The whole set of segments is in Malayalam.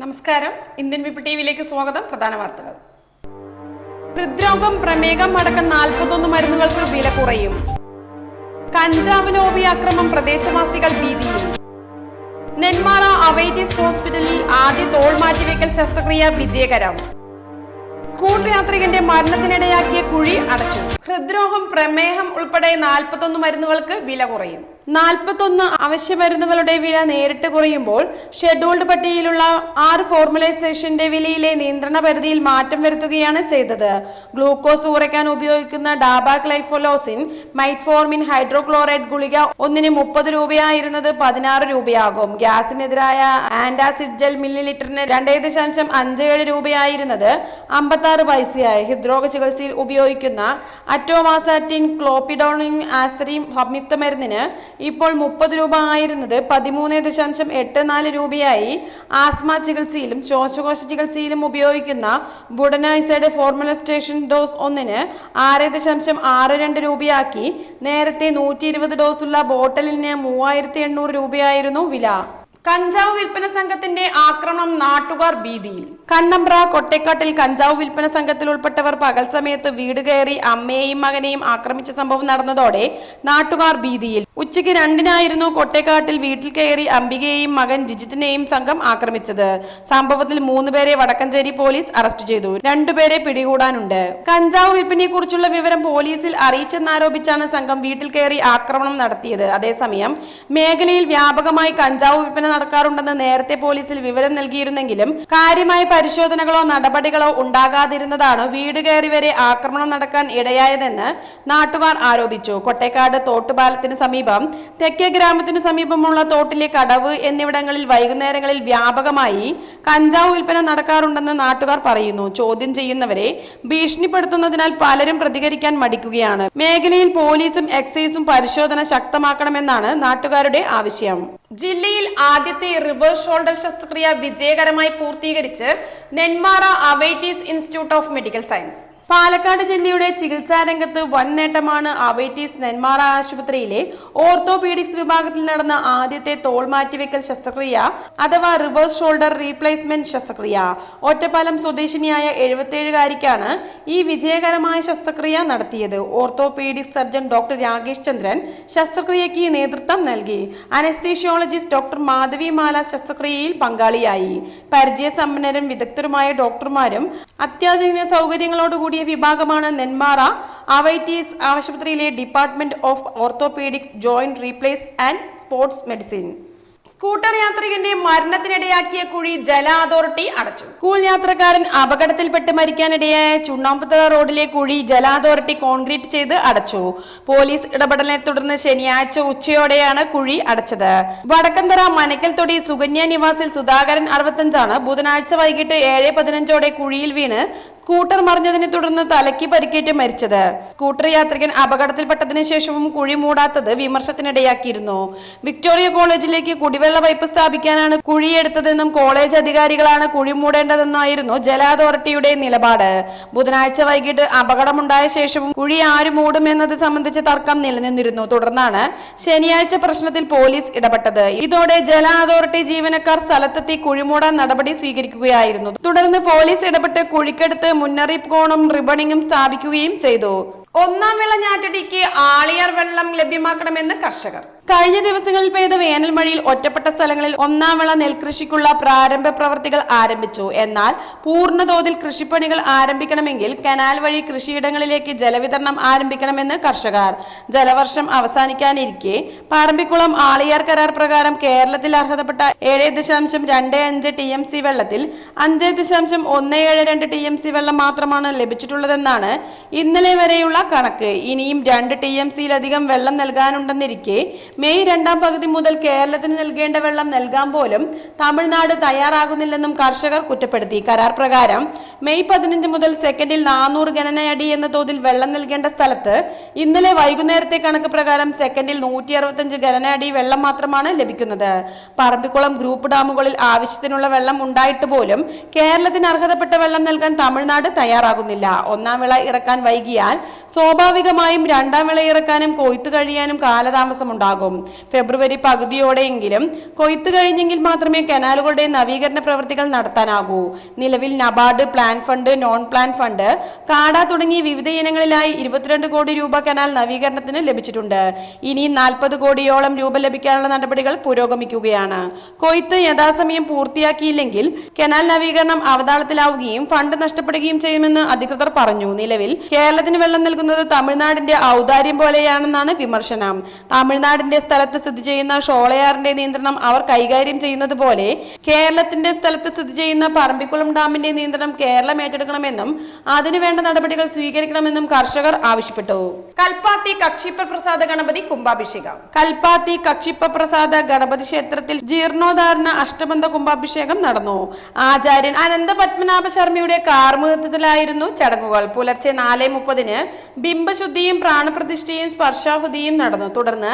നമസ്കാരം. ഇന്ത്യൻ വിപ്പ് ടിവിയിലേക്ക് സ്വാഗതം. പ്രധാന വാർത്തകൾ. ഹൃദ്രോഗം പ്രമേഹം അടക്കം നാൽപ്പത്തൊന്ന് മരുന്നുകൾക്ക് വില കുറയും. കഞ്ചാവ് ലോബി അക്രമം പ്രദേശവാസികൾ ഭീതിയിൽ. നെന്മാറ അവൈറ്റിസ് ഹോസ്പിറ്റലിൽ ആദ്യ തോൾ മാറ്റിവെക്കൽ ശസ്ത്രക്രിയ വിജയകരം. സ്കൂട്ടർ യാത്രികന്റെ മരണത്തിനിടയാക്കിയ കുഴി അടച്ചു. ഹൃദ്രോഗം പ്രമേഹം ഉൾപ്പെടെ നാൽപ്പത്തൊന്ന് മരുന്നുകൾക്ക് വില കുറയും. നാൽപ്പത്തൊന്ന് അവശ്യ മരുന്നുകളുടെ വില നേരിട്ട് കുറയുമ്പോൾ ഷെഡ്യൂൾഡ് പട്ടികയിലുള്ള ആറ് ഫോർമുലൈസേഷന്റെ വിലയിലെ നിയന്ത്രണ പരിധിയിൽ മാറ്റം വരുത്തുകയാണ് ചെയ്തത്. ഗ്ലൂക്കോസ് കുറയ്ക്കാൻ ഉപയോഗിക്കുന്ന ഡാബാക്ലൈഫോലോസിൻ മൈറ്റ്ഫോർമിൻ ഹൈഡ്രോക്ലോറൈഡ് ഗുളിക ഒന്നിന് മുപ്പത് രൂപയായിരുന്നത് പതിനാറ് രൂപയാകും. ഗ്യാസിനെതിരായ ആന്റാസിഡ് ജെൽ മില്ലി ലിറ്ററിന് രണ്ടേ ദശാംശം അഞ്ച് ഏഴ് രൂപയായിരുന്നത് അമ്പത്തി ആറ് പൈസയായി. ഹൃദ്രോഗ ചികിത്സയിൽ ഉപയോഗിക്കുന്ന അറ്റോമാസാറ്റിൻ ക്ലോപ്പിഡോണിൻ ആസറിൻ സംയുക്ത മരുന്നിന് ഇപ്പോൾ മുപ്പത് രൂപ ആയിരുന്നത് പതിമൂന്ന് ദശാംശം എട്ട് നാല് രൂപയായി. ആസ്മ ചികിത്സയിലും ശ്വാസകോശ ചികിത്സയിലും ഉപയോഗിക്കുന്ന ബുഡനൈസൈഡ് ഫോർമുല സ്റ്റേഷൻ ഡോസ് ഒന്നിന് ആറ് ദശാംശം ആറ് രണ്ട് രൂപയാക്കി. നേരത്തെ നൂറ്റി ഇരുപത് ഡോസുള്ള ബോട്ടലിന് മൂവായിരത്തി എണ്ണൂറ് രൂപയായിരുന്നു വില. കഞ്ചാവ് വിൽപ്പന സംഘത്തിന്റെ ആക്രമണം നാട്ടുകാർ ഭീതിയിൽ. കണ്ണമ്പ്ര കൊട്ടേക്കാട്ടിൽ കഞ്ചാവ് വിൽപ്പന സംഘത്തിൽ ഉൾപ്പെട്ടവർ പകൽ സമയത്ത് വീട് കയറി അമ്മയെയും മകനെയും ആക്രമിച്ച സംഭവം നടന്നതോടെ നാട്ടുകാർ ഭീതിയിൽ. ഉച്ചയ്ക്ക് രണ്ടിനായിരുന്നു കൊട്ടേക്കാട്ടിൽ വീട്ടിൽ കയറി അംബികയെയും മകൻ ജിജിത്തിനെയും സംഘം ആക്രമിച്ചത്. സംഭവത്തിൽ മൂന്നുപേരെ വടക്കഞ്ചേരി പോലീസ് അറസ്റ്റ് ചെയ്തു. രണ്ടുപേരെ പിടികൂടാനുണ്ട്. കഞ്ചാവ് വിൽപ്പനയെ കുറിച്ചുള്ള വിവരം പോലീസിൽ അറിയിച്ചെന്നാരോപിച്ചാണ് സംഘം വീട്ടിൽ കയറി ആക്രമണം നടത്തിയത്. അതേസമയം മേഖലയിൽ വ്യാപകമായി കഞ്ചാവ് വിൽപ്പന നടക്കാറുണ്ടെന്ന് നേരത്തെ പോലീസിൽ വിവരം നൽകിയിരുന്നെങ്കിലും കാര്യമായ പരിശോധനകളോ നടപടികളോ ഉണ്ടാകാതിരുന്നതാണ് വീട് കയറി വരെ ആക്രമണം നടക്കാൻ ഇടയായതെന്ന് നാട്ടുകാർ ആരോപിച്ചു. കൊട്ടേക്കാട് തോട്ടുപാലത്തിന് സമീപം തെക്കേ ഗ്രാമത്തിനു സമീപമുള്ള തോട്ടിലെ കടവ് എന്നിവിടങ്ങളിൽ വൈകുന്നേരങ്ങളിൽ വ്യാപകമായി കഞ്ചാവ് വിൽപ്പന നടക്കാറുണ്ടെന്ന് നാട്ടുകാർ പറയുന്നു. ചോദ്യം ചെയ്യുന്നവരെ ഭീഷണിപ്പെടുത്തുന്നതിനാൽ പലരും പ്രതികരിക്കാൻ മടിക്കുകയാണ്. മേഖലയിൽ പോലീസും എക്സൈസും പരിശോധന ശക്തമാക്കണമെന്നാണ് നാട്ടുകാരുടെ ആവശ്യം. ജില്ലയിൽ ആദ്യത്തെ റിവേഴ്സ് ഷോൾഡർ ശസ്ത്രക്രിയ വിജയകരമായി പൂർത്തീകരിച്ച് Nenmara Avitis institute of medical science. Palakkad ജില്ലയുടെ ചികിത്സാ രംഗത്ത് വൻ നേട്ടമാണ് അവൈറ്റീസ് നെന്മാറ ആശുപത്രിയിലെ ഓർത്തോപീഡിക്സ് വിഭാഗത്തിൽ നടന്ന ആദ്യത്തെ തോൾ മാറ്റിവെക്കൽ ശസ്ത്രക്രിയ അഥവാ റിവേഴ്സ് ഷോൾഡർ റീപ്ലേസ്മെന്റ് ശസ്ത്രക്രിയ. ഒറ്റപ്പാലം സ്വദേശിനിയായ എഴുപത്തിയേഴുകാരിക്കാണ് ഈ വിജയകരമായ ശസ്ത്രക്രിയ നടത്തിയത്. Orthopaedics surgeon doctor Rakesh Chandran ശസ്ത്രക്രിയയ്ക്ക് നേതൃത്വം നൽകി. അനസ്തീഷ്യോളജിസ്റ്റ് ഡോക്ടർ മാധവി മാല ശസ്ത്രക്രിയയിൽ പങ്കാളിയായി. പരിചയസമ്പന്നരും വിദഗ്ധരുമായ ഡോക്ടർമാരും അത്യാധുനിക സൗകര്യങ്ങളോടുകൂടിയ വിഭാഗമാണ് നെന്മാറ. അവൈറ്റീസ് ആശുപത്രിയിലെ department of orthopaedics joint replace and sports medicine. Scooter യാത്രികന്റെ മരണത്തിനിടയാക്കിയ കുഴി ജല അതോറിറ്റി അടച്ചു. സ്കൂൾ യാത്രക്കാരൻ അപകടത്തിൽപ്പെട്ട് മരിക്കാനിടയായ ചുണ്ണാമ്പുത്തറ റോഡിലെ കുഴി ജല അതോറിറ്റി കോൺക്രീറ്റ് ചെയ്ത് അടച്ചു. പോലീസ് ഇടപെടലിനെ തുടർന്ന് ശനിയാഴ്ച ഉച്ചയോടെയാണ് കുഴി അടച്ചത്. വടക്കന്തറ മനക്കൽ തൊടി സുകന്യ നിവാസിൽ സുധാകരൻ അറുപത്തഞ്ചാണ്. ബുധനാഴ്ച വൈകിട്ട് ഏഴ് പതിനഞ്ചോടെ കുഴിയിൽ വീണ് സ്കൂട്ടർ മറിഞ്ഞതിനെ തുടർന്ന് തലയ്ക്ക് പരിക്കേറ്റ് മരിച്ചത്. സ്കൂട്ടർ യാത്രികൻ അപകടത്തിൽപ്പെട്ടതിനു ശേഷവും കുഴി മൂടാത്തത് വിമർശത്തിനിടയാക്കിയിരുന്നു. വിക്ടോറിയ കോളേജിലേക്ക് കുടിവെള്ള പൈപ്പ് സ്ഥാപിക്കാനാണ് കുഴിയെടുത്തതെന്നും കോളേജ് അധികാരികളാണ് കുഴി മൂടേണ്ടതെന്നായിരുന്നു ജല അതോറിറ്റിയുടെ നിലപാട്. ബുധനാഴ്ച വൈകിട്ട് അപകടമുണ്ടായ ശേഷവും കുഴി ആര് മൂടുമെന്നത് സംബന്ധിച്ച തർക്കം നിലനിന്നിരുന്നു. തുടർന്നാണ് ശനിയാഴ്ച പ്രശ്നത്തിൽ പോലീസ് ഇടപെട്ടത്. ഇതോടെ ജല അതോറിറ്റി ജീവനക്കാർ സ്ഥലത്തെത്തി കുഴിമൂടാൻ നടപടി സ്വീകരിക്കുകയായിരുന്നു. തുടർന്ന് പോലീസ് ഇടപെട്ട് കുഴിക്കെടുത്ത് മുന്നറിയിപ്പ് കോണും റിബണിങ്ങും സ്ഥാപിക്കുകയും ചെയ്തു. ഒന്നാം വിള ഞാറ്റടിക്ക് ആളിയാർ വെള്ളം ലഭ്യമാക്കണമെന്ന് കർഷകർ. കഴിഞ്ഞ ദിവസങ്ങളിൽ പെയ്ത വേനൽ മഴയിൽ ഒറ്റപ്പെട്ട സ്ഥലങ്ങളിൽ ഒന്നാം വിള നെൽകൃഷിക്കുള്ള പ്രാരംഭ പ്രവർത്തികൾ ആരംഭിച്ചു. എന്നാൽ പൂർണതോതിൽ കൃഷിപ്പണികൾ ആരംഭിക്കണമെങ്കിൽ കനാൽ വഴി കൃഷിയിടങ്ങളിലേക്ക് ജലവിതരണം ആരംഭിക്കണമെന്ന് കർഷകർ. ജലവർഷം അവസാനിക്കാനിരിക്കെ പറമ്പിക്കുളം ആളിയാർ കരാർ പ്രകാരം കേരളത്തിൽ അർഹതപ്പെട്ട ഏഴ് ദശാംശം രണ്ട് അഞ്ച് ടി എം സി വെള്ളത്തിൽ അഞ്ച് ദശാംശം ഒന്ന് ഏഴ് രണ്ട് ടി എം സി വെള്ളം മാത്രമാണ് ലഭിച്ചിട്ടുള്ളതെന്നാണ് ഇന്നലെ വരെയുള്ള കണക്ക്. ഇനിയും രണ്ട് ടി എം സിയിലധികം വെള്ളം നൽകാനുണ്ടെന്നിരിക്കെ മെയ് രണ്ടാം പകുതി മുതൽ കേരളത്തിന് നൽകേണ്ട വെള്ളം നൽകാൻ പോലും തമിഴ്നാട് തയ്യാറാകുന്നില്ലെന്നും കർഷകർ കുറ്റപ്പെടുത്തി. കരാർ പ്രകാരം മെയ് പതിനഞ്ച് മുതൽ സെക്കൻഡിൽ നാനൂറ് ഗണനയടി എന്ന തോതിൽ വെള്ളം നൽകേണ്ട സ്ഥലത്ത് ഇന്നലെ വൈകുന്നേരത്തെ കണക്ക് പ്രകാരം സെക്കൻഡിൽ നൂറ്റി അറുപത്തഞ്ച് ഗണനയടി വെള്ളം മാത്രമാണ് ലഭിക്കുന്നത്. പറമ്പിക്കുളം ഗ്രൂപ്പ് ഡാമുകളിൽ ആവശ്യത്തിനുള്ള വെള്ളം ഉണ്ടായിട്ട് പോലും കേരളത്തിന് അർഹതപ്പെട്ട വെള്ളം നൽകാൻ തമിഴ്നാട് തയ്യാറാകുന്നില്ല. ഒന്നാം വിള ഇറക്കാൻ വൈകിയാൽ സ്വാഭാവികമായും രണ്ടാം വിള ഇറക്കാനും കൊയ്ത്തു കഴിയാനും കാലതാമസമുണ്ടാകും. ഫെബ്രുവരി പകുതിയോടെയെങ്കിലും കൊയ്ത്ത് കഴിഞ്ഞെങ്കിൽ മാത്രമേ കനാലുകളുടെ നവീകരണ പ്രവൃത്തികൾ നടത്താനാകൂ. നിലവിൽ NABARD plan fund non plan fund കാട തുടങ്ങി വിവിധ ഇനങ്ങളിലായി ഇരുപത്തിരണ്ട് കോടി രൂപ കനാൽ നവീകരണത്തിന് ലഭിച്ചിട്ടുണ്ട്. ഇനി നാൽപ്പത് കോടിയോളം രൂപ ലഭിക്കാനുള്ള നടപടികൾ പുരോഗമിക്കുകയാണ്. കൊയ്ത്ത് യഥാസമയം പൂർത്തിയാക്കിയില്ലെങ്കിൽ കനാൽ നവീകരണം അവതാളത്തിലാവുകയും ഫണ്ട് നഷ്ടപ്പെടുകയും ചെയ്യുമെന്ന് അധികൃതർ പറഞ്ഞു. നിലവിൽ കേരളത്തിന് വെള്ളം നൽകുന്നത് തമിഴ്നാടിന്റെ ഔദാര്യം പോലെയാണെന്നാണ് വിമർശനം. തമിഴ്നാടിന്റെ സ്ഥലത്ത് സ്ഥിതി ചെയ്യുന്ന ഷോളയാറിന്റെ നിയന്ത്രണം അവർ കൈകാര്യം ചെയ്യുന്നത് പോലെ കേരളത്തിന്റെ സ്ഥലത്ത് സ്ഥിതി ചെയ്യുന്ന പറമ്പിക്കുളം ഡാമിന്റെ നിയന്ത്രണം കേരളം ഏറ്റെടുക്കണമെന്നും അതിനുവേണ്ട നടപടികൾ സ്വീകരിക്കണമെന്നും കർഷകർ ആവശ്യപ്പെട്ടു. കൽപ്പാത്തി കക്ഷിപ്പ പ്രസാദ ഗണപതി കുംഭാഭിഷേകം. കൽപ്പാത്തി കക്ഷിപ്പ പ്രസാദ ഗണപതി ക്ഷേത്രത്തിൽ ജീർണോദ്ധാരണ അഷ്ടബന്ധ കുംഭാഭിഷേകം നടന്നു. ആചാര്യൻ അനന്ത പത്മനാഭ ശർമ്മയുടെ കാർമുഖത്വത്തിലായിരുന്നു ചടങ്ങുകൾ. പുലർച്ചെ നാല് മുപ്പതിന് ബിംബശുദ്ധിയും പ്രാണപ്രതിഷ്ഠയും സ്പർശാഹുതിയും നടന്നു. തുടർന്ന്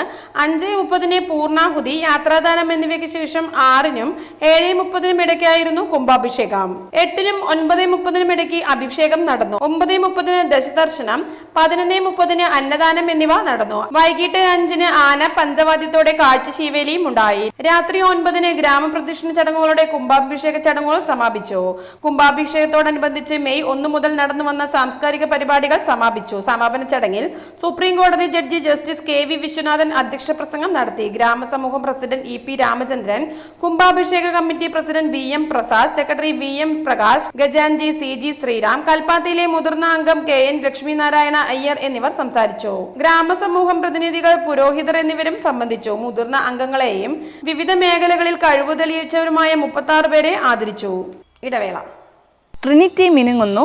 അഞ്ച് മുപ്പതിന് പൂർണാഹുതി യാത്രാദാനം എന്നിവയ്ക്ക് ശേഷം ആറിനും ഏഴ് മുപ്പതിനും ഇടയ്ക്കായിരുന്നു കുംഭാഭിഷേകം. എട്ടിനും ഒൻപത് മുപ്പതിനും ഇടയ്ക്ക് അഭിഷേകം നടന്നു. ഒമ്പത് മുപ്പതിന് ദശദർശനം പതിനൊന്ന് മുപ്പതിന് അന്നദാനം എന്നിവ നടന്നു. വൈകിട്ട് അഞ്ചിന് ആന പഞ്ചവാദ്യത്തോടെ കാഴ്ച ശീവേലിയും ഉണ്ടായി. രാത്രി ഒൻപതിന് ഗ്രാമപ്രദക്ഷിണ ചടങ്ങുകളുടെ കുംഭാഭിഷേക ചടങ്ങുകൾ സമാപിച്ചു. കുംഭാഭിഷേകത്തോടനുബന്ധിച്ച് മെയ് ഒന്ന് മുതൽ നടന്നു വന്ന സാംസ്കാരിക പരിപാടികൾ സമാപിച്ചു. സമാപന ചടങ്ങിൽ സുപ്രീം കോടതി ജഡ്ജി ജസ്റ്റിസ് കെ വി വിശ്വനാഥൻ അധ്യക്ഷ പ്രസംഗം നടത്തി ഗ്രാമസമൂഹം president E P Ramachandran കുംഭാഭിഷേക committee president V M Prasad secretary V M Prakash ഗജാൻജി C G Sreeram കൽപ്പാത്തിയിലെ മുതിർന്ന അംഗം കെ എൻ ലക്ഷ്മിനാരായണ അയ്യർ എന്നിവർ സംസാരിച്ചു. ഗ്രാമസമൂഹം പ്രതിനിധികൾ പുരോഹിതർ എന്നിവരും സംബന്ധിച്ചു. മുതിർന്ന അംഗങ്ങളെയും വിവിധ മേഖലകളിൽ കഴിവ് തെളിയിച്ചവരുമായ മുപ്പത്തി പേരെ ആദരിച്ചു. ഇടവേള. ട്രിനിറ്റി മിനുങ്ങുന്നു.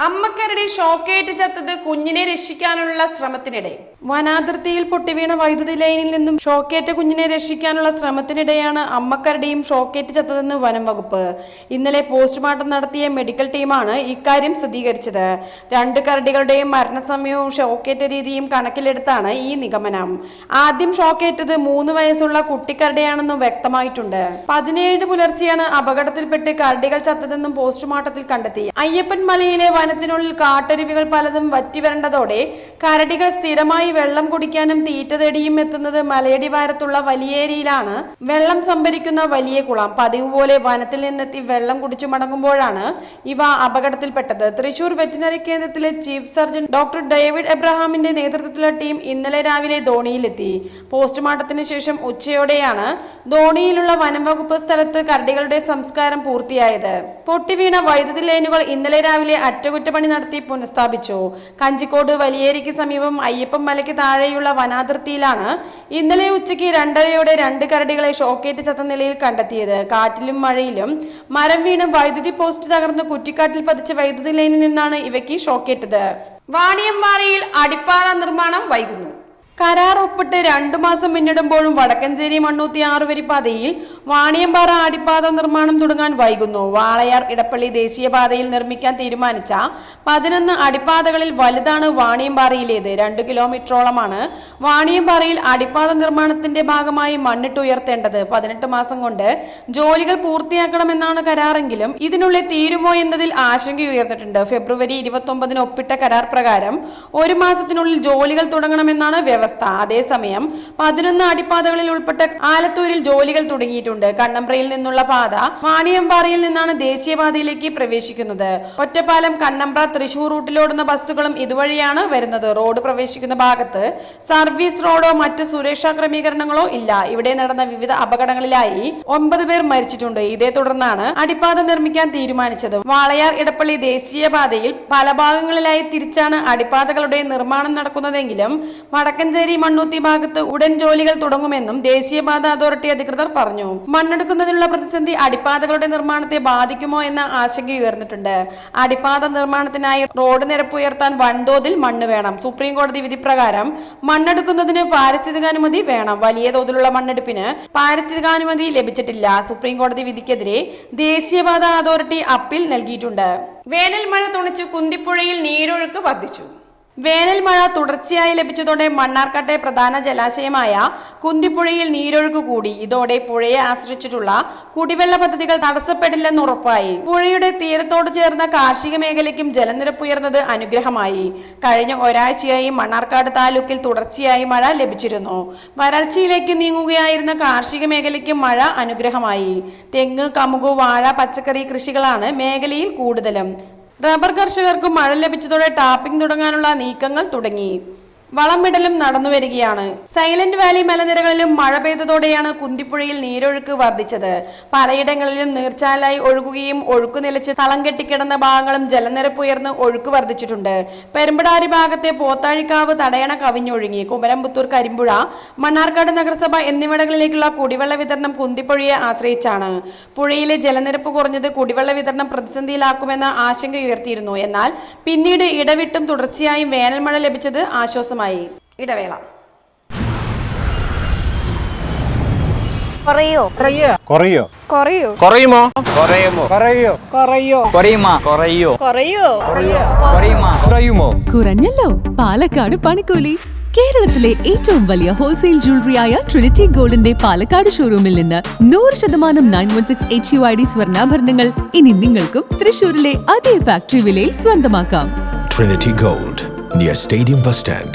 അമ്മക്കരടി ഷോക്കേറ്റ് ചത്തത് കുഞ്ഞിനെ രക്ഷിക്കാനുള്ള ശ്രമത്തിനിടെ. വനാതിർത്തിയിൽ പൊട്ടിവീണ വൈദ്യുതി ലൈനിൽ നിന്നും ഷോക്കേറ്റ കുഞ്ഞിനെ രക്ഷിക്കാനുള്ള ശ്രമത്തിനിടെയാണ് അമ്മക്കരുടെയും ഷോക്കേറ്റ് ചത്തതെന്ന് വനം വകുപ്പ്. ഇന്നലെ പോസ്റ്റ്മോർട്ടം നടത്തിയ മെഡിക്കൽ ടീമാണ് ഇക്കാര്യം സ്ഥിരീകരിച്ചത്. രണ്ട് കരടികളുടെയും മരണസമയവും ഷോക്കേറ്റ രീതിയും കണക്കിലെടുത്താണ് ഈ നിഗമനം. ആദ്യം ഷോക്കേറ്റത് മൂന്ന് വയസ്സുള്ള കുട്ടിക്കരടിയാണെന്നും വ്യക്തമായിട്ടുണ്ട്. പതിനേഴ് പുലർച്ചെയാണ് അപകടത്തിൽപ്പെട്ട് കരടികൾ ചത്തതെന്നും പോസ്റ്റ്മോർട്ടത്തിൽ കണ്ടെത്തി. അയ്യപ്പൻ മലയിലെ വനത്തിനുള്ളിൽ കാട്ടരുവികൾ പലതും വറ്റിവരണ്ടതോടെ കരടികൾ സ്ഥിരമായി വെള്ളം കുടിക്കാനും തീറ്റ തേടിയും എത്തുന്നത് മലയടിവാരത്തുള്ള വലിയേരിയിലാണ്. വെള്ളം സംഭരിക്കുന്ന വലിയ കുളം. പതിവ് പോലെ വനത്തിൽ നിന്നെത്തി വെള്ളം കുടിച്ചു മടങ്ങുമ്പോഴാണ് ഇവ അപകടത്തിൽപ്പെട്ടത്. തൃശൂർ വെറ്റിനറി കേന്ദ്രത്തിലെ ചീഫ് സർജൻ ഡോക്ടർ ഡേവിഡ് എബ്രഹാമിന്റെ നേതൃത്വത്തിലുള്ള ടീം ഇന്നലെ രാവിലെ ധോണിയിലെത്തി. പോസ്റ്റ്മോർട്ടത്തിന് ശേഷം ഉച്ചയോടെയാണ് ധോണിയിലുള്ള വനം വകുപ്പ് സ്ഥലത്ത് കരടികളുടെ സംസ്കാരം പൂർത്തിയായത്. പൊട്ടിവീണ വൈദ്യുതി ലൈനുകൾ ഇന്നലെ രാവിലെ അറ്റകുറ്റപ്പണി നടത്തി പുനഃസ്ഥാപിച്ചു. കഞ്ചിക്കോട് വലിയേരിക്ക് സമീപം അയ്യപ്പൻ മലയ്ക്ക് താഴെയുള്ള വനാതിർത്തിയിലാണ് ഇന്നലെ ഉച്ചയ്ക്ക് രണ്ടരയോടെ രണ്ട് കരടികളെ ഷോക്കേറ്റ് ചത്ത നിലയിൽ കണ്ടെത്തിയത്. കാറ്റിലും മഴയിലും മരം വീണ് വൈദ്യുതി പോസ്റ്റ് തകർന്ന് കുറ്റിക്കാട്ടിൽ പതിച്ച വൈദ്യുതി ലൈനിൽ നിന്നാണ് ഇവയ്ക്ക് ഷോക്കേറ്റത്. വാണിയമ്പാറയിൽ അടിപ്പാറ നിർമ്മാണം വൈകുന്നു. കരാർ ഒപ്പിട്ട് രണ്ടു മാസം പിന്നിടുമ്പോഴും വടക്കഞ്ചേരി മണ്ണൂത്തി ആറുവരി പാതയിൽ വാണിയമ്പാറ അടിപ്പാത നിർമ്മാണം തുടങ്ങാൻ വൈകുന്നു. വാളയാർ ഇടപ്പള്ളി ദേശീയപാതയിൽ നിർമ്മിക്കാൻ തീരുമാനിച്ച പതിനൊന്ന് അടിപ്പാതകളിൽ വലുതാണ് വാണിയമ്പാറയിലേത്. രണ്ട് കിലോമീറ്ററോളമാണ് വാണിയമ്പാറയിൽ അടിപ്പാത നിർമ്മാണത്തിന്റെ ഭാഗമായി മണ്ണിട്ട് ഉയർത്തേണ്ടത് പതിനെട്ട് മാസം കൊണ്ട് ജോലികൾ പൂർത്തിയാക്കണമെന്നാണ് കരാറെങ്കിലും ഇതിനുള്ളിൽ തീരുമോ എന്നതിൽ ആശങ്കയുയർന്നിട്ടുണ്ട് ഫെബ്രുവരി ഇരുപത്തി ഒപ്പിട്ട കരാർ പ്രകാരം ഒരു മാസത്തിനുള്ളിൽ ജോലികൾ തുടങ്ങണമെന്നാണ് വ്യവസ്ഥ അതേസമയം പതിനൊന്ന് അടിപ്പാതകളിൽ ഉൾപ്പെട്ട ആലത്തൂരിൽ ജോലികൾ തുടങ്ങിയിട്ടുണ്ട്. കണ്ണമ്പ്രയിൽ നിന്നുള്ള പാത വാണിയമ്പാറയിൽ നിന്നാണ് ദേശീയപാതയിലേക്ക് പ്രവേശിക്കുന്നത്. ഒറ്റപ്പാലം കണ്ണമ്പ്ര തൃശൂർ റൂട്ടിലോടുന്ന ബസ്സുകളും ഇതുവഴിയാണ് വരുന്നത്. റോഡ് പ്രവേശിക്കുന്ന ഭാഗത്ത് സർവീസ് റോഡോ മറ്റ് സുരക്ഷാ ക്രമീകരണങ്ങളോ ഇല്ല. ഇവിടെ നടന്ന വിവിധ അപകടങ്ങളിലായി ഒമ്പത് പേർ മരിച്ചിട്ടുണ്ട്. ഇതേ തുടർന്നാണ് അടിപ്പാത നിർമ്മിക്കാൻ തീരുമാനിച്ചത്. വാളയാർ ഇടപ്പള്ളി ദേശീയപാതയിൽ പല ഭാഗങ്ങളിലായി തിരിച്ചാണ് അടിപ്പാതകളുടെ നിർമ്മാണം നടക്കുന്നതെങ്കിലും വടക്കഞ്ചേരി മണ്ണൂത്തി ഭാഗത്ത് ഉടൻ ജോലികൾ തുടങ്ങുമെന്നും ദേശീയപാത അതോറിറ്റി അധികൃതർ പറഞ്ഞു. മണ്ണെടുക്കുന്നതിനുള്ള പ്രതിസന്ധി അടിപ്പാതകളുടെ നിർമ്മാണത്തെ ബാധിക്കുമോ എന്ന ആശങ്ക ഉയർന്നിട്ടുണ്ട്. അടിപ്പാത നിർമ്മാണത്തിനായി റോഡ് നിരപ്പ് ഉയർത്താൻ വൻതോതിൽ മണ്ണ് വേണം. സുപ്രീം കോടതി വിധി പ്രകാരം മണ്ണെടുക്കുന്നതിന് പാരിസ്ഥിതികാനുമതി വേണം. വലിയ തോതിലുള്ള മണ്ണെടുപ്പിന് പാരിസ്ഥിതികാനുമതി ലഭിച്ചിട്ടില്ല. സുപ്രീം കോടതി വിധിക്കെതിരെ ദേശീയപാത അതോറിറ്റി അപ്പീൽ നൽകിയിട്ടുണ്ട്. വേനൽ മഴ തുണിച്ച് കുന്തിപ്പുഴയിൽ നീരൊഴുക്ക് വർദ്ധിച്ചു. വേനൽ മഴ തുടർച്ചയായി ലഭിച്ചതോടെ മണ്ണാർക്കാട്ടെ പ്രധാന ജലാശയമായ കുന്തിപ്പുഴയിൽ നീരൊഴുക്ക് കൂടി. ഇതോടെ പുഴയെ ആശ്രയിച്ചിട്ടുള്ള കുടിവെള്ള പദ്ധതികൾ തടസ്സപ്പെടില്ലെന്ന് ഉറപ്പായി. പുഴയുടെ തീരത്തോട് ചേർന്ന കാർഷിക മേഖലയ്ക്കും ജലനിരപ്പ് ഉയർന്നത് അനുഗ്രഹമായി. കഴിഞ്ഞ ഒരാഴ്ചയായി മണ്ണാർക്കാട് താലൂക്കിൽ തുടർച്ചയായി മഴ ലഭിച്ചിരുന്നു. വരൾച്ചയിലേക്ക് നീങ്ങുകയായിരുന്ന കാർഷിക മേഖലയ്ക്ക് മഴ അനുഗ്രഹമായി. തെങ്ങ് കമുകു വാഴ പച്ചക്കറി കൃഷികളാണ് മേഖലയിൽ കൂടുതലും റബ്ബർ കർഷകർക്കും മഴ ലഭിച്ചതോടെ ടാപ്പിംഗ് തുടങ്ങാനുള്ള നീക്കങ്ങൾ തുടങ്ങി. വളമിടലും നടന്നുവരികയാണ് സൈലന്റ് വാലി മലനിരകളിലും മഴ പെയ്തതോടെയാണ് കുന്തിപ്പുഴയിൽ നീരൊഴുക്ക് വർദ്ധിച്ചത്. പലയിടങ്ങളിലും നീർച്ചാലായി ഒഴുകുകയും ഒഴുക്ക് നിലച്ച് തളം കെട്ടിക്കിടന്ന ഭാഗങ്ങളും ജലനിരപ്പ് ഉയർന്ന് ഒഴുക്ക് വർദ്ധിച്ചിട്ടുണ്ട്. പെരുമ്പടാരി ഭാഗത്തെ പോത്താഴിക്കാവ് തടയണ കവിഞ്ഞൊഴുകി. കുമരംപുത്തൂർ കരിമ്പുഴ മണ്ണാർക്കാട് നഗരസഭ എന്നിവിടങ്ങളിലേക്കുള്ള കുടിവെള്ള വിതരണം കുന്തിപ്പുഴയെ ആശ്രയിച്ചാണ്. പുഴയിലെ ജലനിരപ്പ് കുറഞ്ഞത് കുടിവെള്ള വിതരണം പ്രതിസന്ധിയിലാക്കുമെന്ന ആശങ്കയുയർത്തിയിരുന്നു എന്നാൽ പിന്നീട് ഇടവിട്ടും തുടർച്ചയായും വേനൽമഴ ലഭിച്ചത് ആശ്വാസമായി. ഇടവേള. കുറയോ? കുറയോ? കുറയോ? കുറയുമോ? കുറയുമോ? കുറയോ? കുറയുമോ? കുറയോ? കുറയോ? കുറയുമോ? കുറഞ്ഞല്ലോ. പാലക്കാട് പണിക്കൂലി. കേരളത്തിലെ ഏറ്റവും വലിയ ഹോൾസെയിൽ ജ്വല്ലറിയായ ട്രിനിറ്റി ഗോൾഡിന്റെ പാലക്കാട് ഷോറൂമിൽ നിന്ന് നൂറ് ശതമാനം nine one six H U I D സ്വർണാഭരണങ്ങൾ ഇനി നിങ്ങൾക്കും തൃശൂരിലെ അതേ ഫാക്ടറി വിലയിൽ സ്വന്തമാക്കാം. Trinity gold near stadium bus Stand,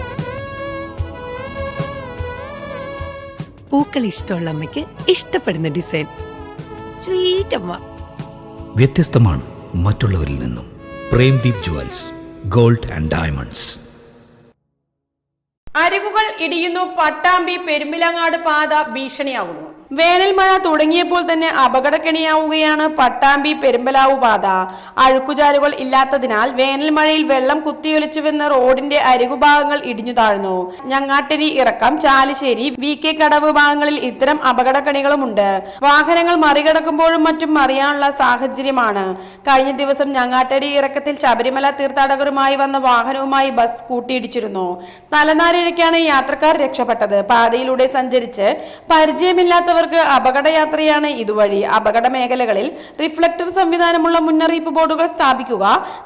പൂക്കൾ ഇഷ്ടമുള്ള അമ്മയ്ക്ക് ഇഷ്ടപ്പെടുന്ന ഡിസൈൻ. സ്വീറ്റ് അമ്മ. വ്യത്യസ്തമാണ് മറ്റുള്ളവരിൽ നിന്നും. Premdeep jewels gold and diamonds. അരികുകൾ ഇടിയുന്നു പട്ടാമ്പി പെരുമ്പിലങ്ങാട് പാത ഭീഷണിയാവുന്നു. വേനൽ മഴ തുടങ്ങിയപ്പോൾ തന്നെ അപകടക്കെണിയാവുകയാണ് പട്ടാമ്പി പെരുമ്പലാവു പാത. അഴുക്കുചാലുകൾ ഇല്ലാത്തതിനാൽ വേനൽ മഴയിൽ വെള്ളം കുത്തിയൊലിച്ചുവെന്ന് റോഡിന്റെ അരികുഭാഗങ്ങൾ ഇടിഞ്ഞു താഴ്ന്നു. ഞങ്ങാട്ടിരി ഇറക്കം ചാലിശ്ശേരി വി കെ കടവ് ഭാഗങ്ങളിൽ ഇത്തരം അപകടക്കെണികളുമുണ്ട്. വാഹനങ്ങൾ മറികടക്കുമ്പോഴും മറ്റും മറിയാനുള്ള സാഹചര്യമാണ്. കഴിഞ്ഞ ദിവസം ഞങ്ങാട്ടരി ഇറക്കത്തിൽ ശബരിമല തീർത്ഥാടകരുമായി വന്ന വാഹനവുമായി ബസ് കൂട്ടിയിടിച്ചിരുന്നു. തലനാരിഴയ്ക്കാണ് യാത്രക്കാർ രക്ഷപ്പെട്ടത്. പാതയിലൂടെ സഞ്ചരിച്ച് പരിചയമില്ലാത്തവർക്ക് അപകടയാത്രയാണ് ഇതുവഴി. അപകട മേഖലകളിൽ റിഫ്ലക്ടർ സംവിധാനമുള്ള മുന്നറിയിപ്പ് ബോർഡുകൾ സ്ഥാപിക്കുക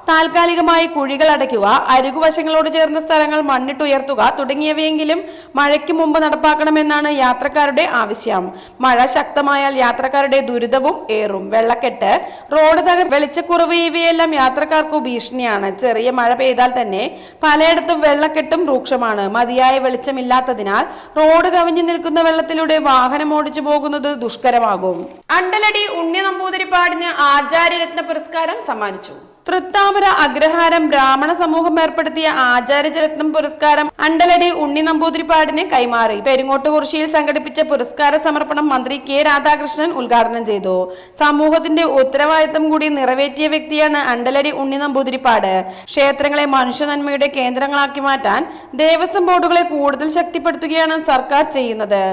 താൽക്കാലികമായി കുഴികൾ അടയ്ക്കുക അരികുവശങ്ങളോട് ചേർന്ന സ്ഥലങ്ങൾ മണ്ണിട്ടുയർത്തുക തുടങ്ങിയവയെങ്കിലും മഴയ്ക്ക് മുമ്പ് നടപ്പാക്കണമെന്നാണ് യാത്രക്കാരുടെ ആവശ്യം. മഴ ശക്തമായാൽ യാത്രക്കാരുടെ ദുരിതവും ഏറും. വെള്ളക്കെട്ട് റോഡ് തകർ വെളിച്ചക്കുറവ് ഇവയെല്ലാം യാത്രക്കാർക്ക് ഭീഷണിയാണ്. ചെറിയ മഴ പെയ്താൽ തന്നെ പലയിടത്തും വെള്ളക്കെട്ടും രൂക്ഷമാണ്. മതിയായ വെളിച്ചമില്ലാത്തതിനാൽ റോഡ് കവിഞ്ഞു നിൽക്കുന്ന വെള്ളത്തിലൂടെ വാഹനം ഓടിച്ചു പോകുന്നത് ദുഷ്കരമാകും. അണ്ടലടി ഉണ്ണി നമ്പൂതിരിപ്പാടിന് ആചാര്യരത്ന പുരസ്കാരം സമ്മാനിച്ചു. തൃത്താമര അഗ്രഹാരം ബ്രാഹ്മണ സമൂഹം ഏർപ്പെടുത്തിയ ആചാര്യചരത്നം പുരസ്കാരം അണ്ടലടി ഉണ്ണി നമ്പൂതിരിപ്പാടിന് കൈമാറി. പെരുങ്ങോട്ടുകുറിശിയിൽ സംഘടിപ്പിച്ച പുരസ്കാര സമർപ്പണം മന്ത്രി കെ രാധാകൃഷ്ണൻ ഉദ്ഘാടനം ചെയ്തു. സമൂഹത്തിന്റെ ഉത്തരവാദിത്തം കൂടി നിറവേറ്റിയ വ്യക്തിയാണ് അണ്ടലടി ഉണ്ണി നമ്പൂതിരിപ്പാട്. ക്ഷേത്രങ്ങളെ മനുഷ്യനന്മയുടെ കേന്ദ്രങ്ങളാക്കി മാറ്റാൻ ദേവസ്വം ബോർഡുകളെ കൂടുതൽ ശക്തിപ്പെടുത്തുകയാണ് സർക്കാർ ചെയ്യുന്നത്.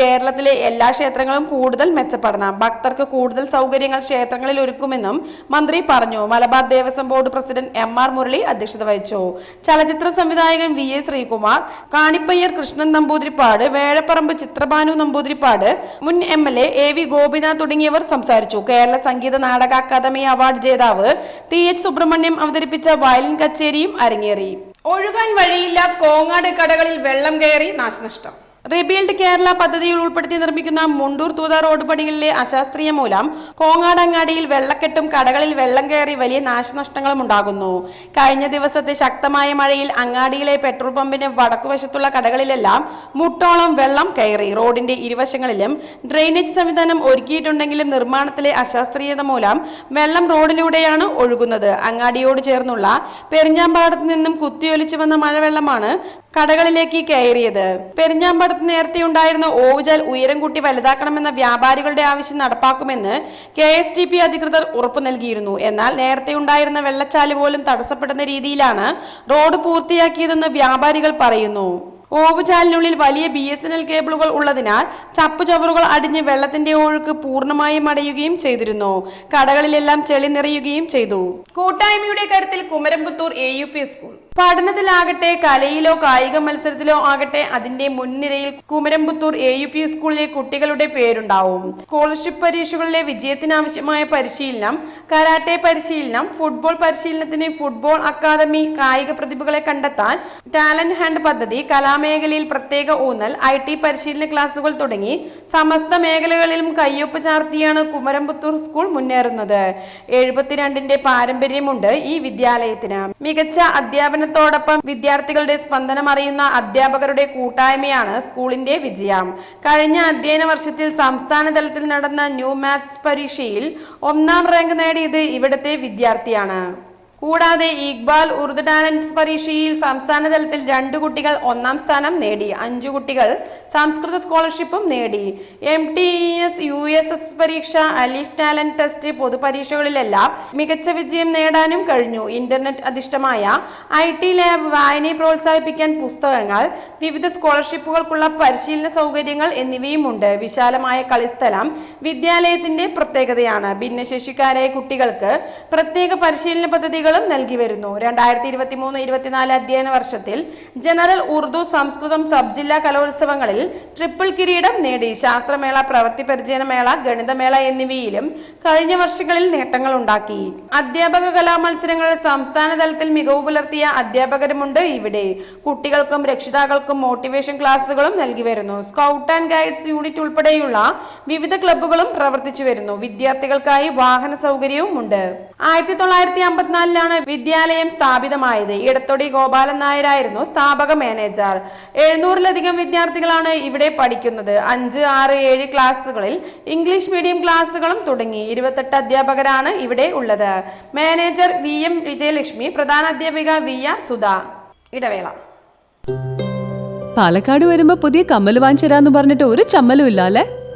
കേരളത്തിലെ എല്ലാ ക്ഷേത്രങ്ങളും കൂടുതൽ മെച്ചപ്പെടണം. ഭക്തർക്ക് കൂടുതൽ സൗകര്യങ്ങൾ ക്ഷേത്രങ്ങളിൽ ഒരുക്കുമെന്നും മന്ത്രി പറഞ്ഞു. Malabar Devaswom board president M R Murali അധ്യക്ഷത വഹിച്ചു. ചലച്ചിത്ര സംവിധായകൻ വി എ ശ്രീകുമാർ കാണിപ്പയ്യർ കൃഷ്ണൻ നമ്പൂതിരിപ്പാട് വേഴപ്പറമ്പ് ചിത്രഭാനു നമ്പൂതിരിപ്പാട് മുൻ M L A A V Gopinath തുടങ്ങിയവർ സംസാരിച്ചു. കേരള സംഗീത നാടക അക്കാദമി അവാർഡ് ജേതാവ് ടി എച്ച് സുബ്രഹ്മണ്യം അവതരിപ്പിച്ച വയലിൻ കച്ചേരിയും അരങ്ങേറി. ഒഴുകാൻ വഴിയില്ല കോങ്ങാട് കടകളിൽ വെള്ളം കയറി നാശനഷ്ടം. റിബിൽഡ് കേരള പദ്ധതിയിൽ ഉൾപ്പെടുത്തി നിർമ്മിക്കുന്ന മുണ്ടൂർ തൂത റോഡ് പണികളിലെ അശാസ്ത്രീയ മൂലം കോങ്ങാടങ്ങാടിയിൽ വെള്ളക്കെട്ടും കടകളിൽ വെള്ളം കയറി വലിയ നാശനഷ്ടങ്ങളും ഉണ്ടാകുന്നു. കഴിഞ്ഞ ദിവസത്തെ ശക്തമായ മഴയിൽ അങ്ങാടിയിലെ പെട്രോൾ പമ്പിന് വടക്കുവശത്തുള്ള കടകളിലെല്ലാം മുട്ടോളം വെള്ളം കയറി. റോഡിന്റെ ഇരുവശങ്ങളിലും ഡ്രെയിനേജ് സംവിധാനം ഒരുക്കിയിട്ടുണ്ടെങ്കിലും നിർമ്മാണത്തിലെ അശാസ്ത്രീയത മൂലം വെള്ളം റോഡിലൂടെയാണ് ഒഴുകുന്നത്. അങ്ങാടിയോട് ചേർന്നുള്ള പെരിഞ്ഞാമ്പാടത്ത് നിന്നും കുത്തിയൊലിച്ചു വന്ന മഴവെള്ളമാണ് കടകളിലേക്ക് കയറിയത്. പെരിഞ്ഞാമ്പടത്ത് നേരത്തെ ഉണ്ടായിരുന്ന ഓവുചാൽ ഉയരം കൂട്ടി വലുതാക്കണമെന്ന വ്യാപാരികളുടെ ആവശ്യം നടപ്പാക്കുമെന്ന് കെ എസ് ടി പി അധികൃതർ ഉറപ്പു നൽകിയിരുന്നു. എന്നാൽ നേരത്തെ ഉണ്ടായിരുന്ന വെള്ളച്ചാൽ പോലും തടസ്സപ്പെടുന്ന രീതിയിലാണ് റോഡ് പൂർത്തിയാക്കിയതെന്ന് വ്യാപാരികൾ പറയുന്നു. ഓവുചാലിനുള്ളിൽ വലിയ ബി എസ് എൻ എൽ കേബിളുകൾ ഉള്ളതിനാൽ ചപ്പുചവറുകൾ അടിഞ്ഞ് വെള്ളത്തിന്റെ ഒഴുക്ക് പൂർണമായും അടയുകയും ചെയ്തിരുന്നു. കടകളിലെല്ലാം ചെളി നിറയുകയും ചെയ്തു. കൂട്ടായ്മയുടെ കരുത്തിൽ കുമരമ്പത്തൂർ എ സ്കൂൾ പഠനത്തിലാകട്ടെ കലയിലോ കായിക മത്സരത്തിലോ ആകട്ടെ അതിന്റെ മുൻനിരയിൽ കുമരമ്പത്തൂർ എ യു പി സ്കൂളിലെ കുട്ടികളുടെ പേരുണ്ടാവും. സ്കോളർഷിപ്പ് പരീക്ഷകളിലെ വിജയത്തിനാവശ്യമായ പരിശീലനം കരാട്ടെ പരിശീലനം ഫുട്ബോൾ പരിശീലനത്തിന് ഫുട്ബോൾ അക്കാദമി കായിക പ്രതിഭകളെ കണ്ടെത്താൻ ടാലന്റ് ഹാൻഡ് പദ്ധതി കലാമേഖലയിൽ പ്രത്യേക ഊന്നൽ ഐ ടി പരിശീലന ക്ലാസുകൾ തുടങ്ങി സമസ്ത മേഖലകളിലും കയ്യൊപ്പ് ചാർത്തിയാണ് കുമരമ്പത്തൂർ സ്കൂൾ മുന്നേറുന്നത്. എഴുപത്തിരണ്ടിന്റെ പാരമ്പര്യമുണ്ട് ഈ വിദ്യാലയത്തിന്. മികച്ച അധ്യാപനത്തോടൊപ്പം വിദ്യാർത്ഥികളുടെ സ്പന്ദനം അറിയുന്ന അധ്യാപകരുടെ കൂട്ടായ്മയാണ് സ്കൂളിന്റെ വിജയം. കഴിഞ്ഞ അധ്യയന വർഷത്തിൽ സംസ്ഥാന തലത്തിൽ നടന്ന ന്യൂ മാത്സ് പരീക്ഷയിൽ ഒന്നാം റാങ്ക് നേടിയത് ഇവിടുത്തെ വിദ്യാർത്ഥിയാണ്. കൂടാതെ ഇക്ബാൽ ഉറുദു ടാലന്റ് പരീക്ഷയിൽ സംസ്ഥാന തലത്തിൽ രണ്ടു കുട്ടികൾ ഒന്നാം സ്ഥാനം നേടി. അഞ്ചു കുട്ടികൾ സംസ്കൃത സ്കോളർഷിപ്പും നേടി. M T S U S S പരീക്ഷ അലിഫ് ടാലന്റ് ടെസ്റ്റ് പൊതുപരീക്ഷകളിലെല്ലാം മികച്ച വിജയം നേടാനും കഴിഞ്ഞു. ഇന്റർനെറ്റ് അധിഷ്ഠമായ ഐ ടി ലാബ് വായനയെ പ്രോത്സാഹിപ്പിക്കാൻ പുസ്തകങ്ങൾ വിവിധ സ്കോളർഷിപ്പുകൾക്കുള്ള പരിശീലന സൗകര്യങ്ങൾ എന്നിവയുമുണ്ട്. വിശാലമായ കളിസ്ഥലം വിദ്യാലയത്തിന്റെ പ്രത്യേകതയാണ്. ഭിന്നശേഷിക്കാരായ കുട്ടികൾക്ക് പ്രത്യേക പരിശീലന പദ്ധതികളും നൽകി വരുന്നു. രണ്ടായിരത്തി ഇരുപത്തി മൂന്ന് ഇരുപത്തിനാല് അധ്യയന വർഷത്തിൽ ജനറൽ ഉറുദു സംസ്കൃതം സബ് ജില്ലാ കലോത്സവങ്ങളിൽ ട്രിപ്പിൾ കിരീടം നേടി. ശാസ്ത്രമേള പ്രവൃത്തി പരിചയനമേള ഗണിതമേള എന്നിവയിലും കഴിഞ്ഞ വർഷങ്ങളിൽ നേട്ടങ്ങൾ ഉണ്ടാക്കി. അധ്യാപക കലാ മത്സരങ്ങൾ സംസ്ഥാന തലത്തിൽ മികവ് പുലർത്തിയ അധ്യാപകരുമുണ്ട് ഇവിടെ. കുട്ടികൾക്കും രക്ഷിതാക്കൾക്കും മോട്ടിവേഷൻ ക്ലാസുകളും നൽകി വരുന്നു. സ്കൗട്ട് ആൻഡ് ഗൈഡ്സ് യൂണിറ്റ് ഉൾപ്പെടെയുള്ള വിവിധ ക്ലബ്ബുകളും പ്രവർത്തിച്ചു വരുന്നു. വിദ്യാർത്ഥികൾക്കായി വാഹന സൗകര്യവും ഉണ്ട് ആയിരത്തി തൊള്ളായിരത്തി അമ്പത്തിനാലിലാണ് വിദ്യാലയം സ്ഥാപിതമായത്. ഇടത്തൊടി ഗോപാലൻ നായരായിരുന്നു സ്ഥാപക മാനേജർ. എഴുന്നൂറിലധികം വിദ്യാർത്ഥികളാണ് ഇവിടെ പഠിക്കുന്നത്. അഞ്ച് ആറ് ഏഴ് ക്ലാസ്സുകളിൽ ഇംഗ്ലീഷ് മീഡിയം ക്ലാസ്സുകളും തുടങ്ങി. ഇരുപത്തെട്ട് അധ്യാപകരാണ് ഇവിടെ ഉള്ളത്. മാനേജർ വി എം വിജയലക്ഷ്മി പ്രധാന അധ്യാപിക വി ആർ സുധ. ഇടവേള. പാലക്കാട് വരുമ്പോ പുതിയ കമ്മൽ വാങ്ങിച്ചരാന്ന് പറഞ്ഞിട്ട് ഒരു ചമ്മലും ഇല്ല അല്ലേ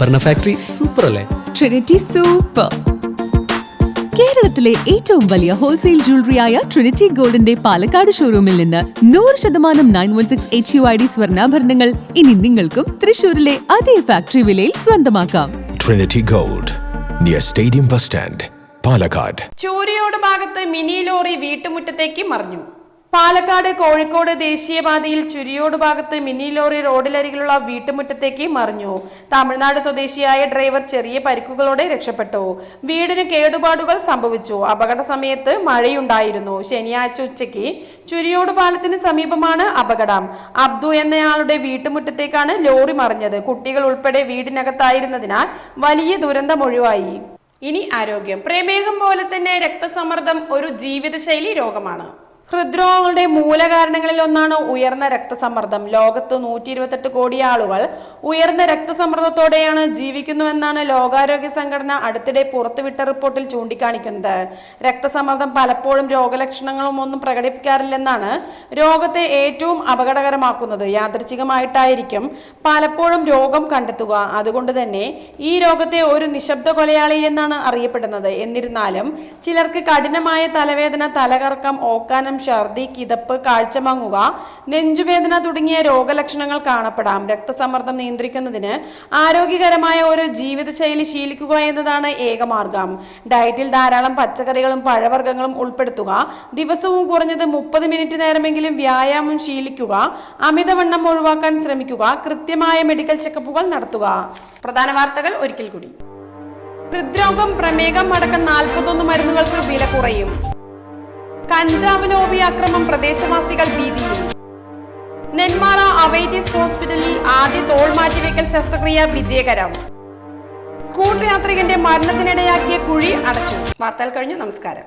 ആഭരണ ഫാക്ടറി സൂപ്പർ അല്ലേ? ട്രിനിറ്റി സൂപ്പർ കേരളത്തിലെ ഏറ്റവും വലിയ ഹോൾസെയിൽ ജ്വല്ലറിയായ ട്രിനിറ്റി ഗോൾഡിന്റെ പാലക്കാട് ഷോറൂമിൽ നിന്ന് നൂറ് ശതമാനം nine one six H U I D സ്വർണാഭരണങ്ങൾ ഇനി നിങ്ങൾക്കും തൃശൂരിലെ അതേ ഫാക്ടറി വിലയിൽ സ്വന്തമാക്കാം. Trinity gold near stadium bus stand Palakkad Chooriyode ഭാഗത്ത് മിനി ലോറി വീട്ടുമുറ്റത്തേക്ക് മറിഞ്ഞു. പാലക്കാട് കോഴിക്കോട് ദേശീയപാതയിൽ ചുരിയോട് ഭാഗത്ത് മിനി ലോറി റോഡിലരികിലുള്ള വീട്ടുമുറ്റത്തേക്ക് മറിഞ്ഞു. തമിഴ്നാട് സ്വദേശിയായ ഡ്രൈവർ ചെറിയ പരിക്കുകളോടെ രക്ഷപ്പെട്ടു. വീടിന് കേടുപാടുകൾ സംഭവിച്ചു. അപകട സമയത്ത് മഴയുണ്ടായിരുന്നു. ശനിയാഴ്ച ഉച്ചയ്ക്ക് ചുരിയോട് പാലത്തിന് സമീപമാണ് അപകടം. അബ്ദു എന്നയാളുടെ വീട്ടുമുറ്റത്തേക്കാണ് ലോറി മറിഞ്ഞത്. കുട്ടികൾ ഉൾപ്പെടെ വീടിനകത്തായിരുന്നതിനാൽ വലിയ ദുരന്തം ഒഴിവായി. ഇനി ആരോഗ്യം. പ്രമേഹം പോലെ തന്നെ രക്തസമ്മർദ്ദം ഒരു ജീവിതശൈലി രോഗമാണ്. ഹൃദ്രോഗങ്ങളുടെ മൂലകാരണങ്ങളിൽ ഒന്നാണ് ഉയർന്ന രക്തസമ്മർദ്ദം. ലോകത്ത് നൂറ്റി ഇരുപത്തെട്ട് കോടി ആളുകൾ ഉയർന്ന രക്തസമ്മർദ്ദത്തോടെയാണ് ജീവിക്കുന്നുവെന്നാണ് ലോകാരോഗ്യ സംഘടന അടുത്തിടെ പുറത്തുവിട്ട റിപ്പോർട്ടിൽ ചൂണ്ടിക്കാണിക്കുന്നത്. രക്തസമ്മർദ്ദം പലപ്പോഴും രോഗലക്ഷണങ്ങളും ഒന്നും പ്രകടിപ്പിക്കാറില്ലെന്നാണ് രോഗത്തെ ഏറ്റവും അപകടകരമാക്കുന്നത്. യാദൃച്ഛികമായിട്ടായിരിക്കും പലപ്പോഴും രോഗം കണ്ടെത്തുക. അതുകൊണ്ട് തന്നെ ഈ രോഗത്തെ ഒരു നിശബ്ദ കൊലയാളി എന്നാണ് അറിയപ്പെടുന്നത്. എന്നിരുന്നാലും ചിലർക്ക് കഠിനമായ തലവേദന തലകറക്കം ഓക്കാനം ഛർദി കിതപ്പ് കാഴ്ചമങ്ങുക നെഞ്ചുവേദന തുടങ്ങിയ രോഗലക്ഷണങ്ങൾ കാണപ്പെടാം. രക്തസമ്മർദ്ദം നിയന്ത്രിക്കുന്നതിന് ആരോഗ്യകരമായ ഒരു ജീവിതശൈലി ശീലിക്കുക എന്നതാണ് ഏകമാർഗം ഡയറ്റിൽ ധാരാളം പച്ചക്കറികളും പഴവർഗങ്ങളും ഉൾപ്പെടുത്തുക ദിവസവും കുറഞ്ഞത് മുപ്പത് മിനിറ്റ് നേരമെങ്കിലും വ്യായാമം ശീലിക്കുക അമിതവണ്ണം ഒഴിവാക്കാൻ ശ്രമിക്കുക കൃത്യമായ മെഡിക്കൽ ചെക്കപ്പുകൾ നടത്തുക. പ്രധാന വാർത്തകൾ ഒരിക്കൽ കൂടി. ഹൃദ്രോഗം പ്രമേഹം അടക്കം നാൽപ്പത്തൊന്ന് മരുന്നുകൾക്ക് വില കുറയും. കഞ്ചാവ് ലോബി അക്രമം പ്രദേശവാസികൾ ഭീതിയിൽ നെന്മാറ അവൈറ്റിസ് ഹോസ്പിറ്റലിൽ ആദ്യ തോൾ മാറ്റിവെക്കൽ ശസ്ത്രക്രിയ വിജയകരം. സ്കൂൾ യാത്രികന്റെ മരണത്തിനിടയാക്കിയ കുഴി അടച്ചു. വാർത്തകൾ കഴിഞ്ഞു. നമസ്കാരം.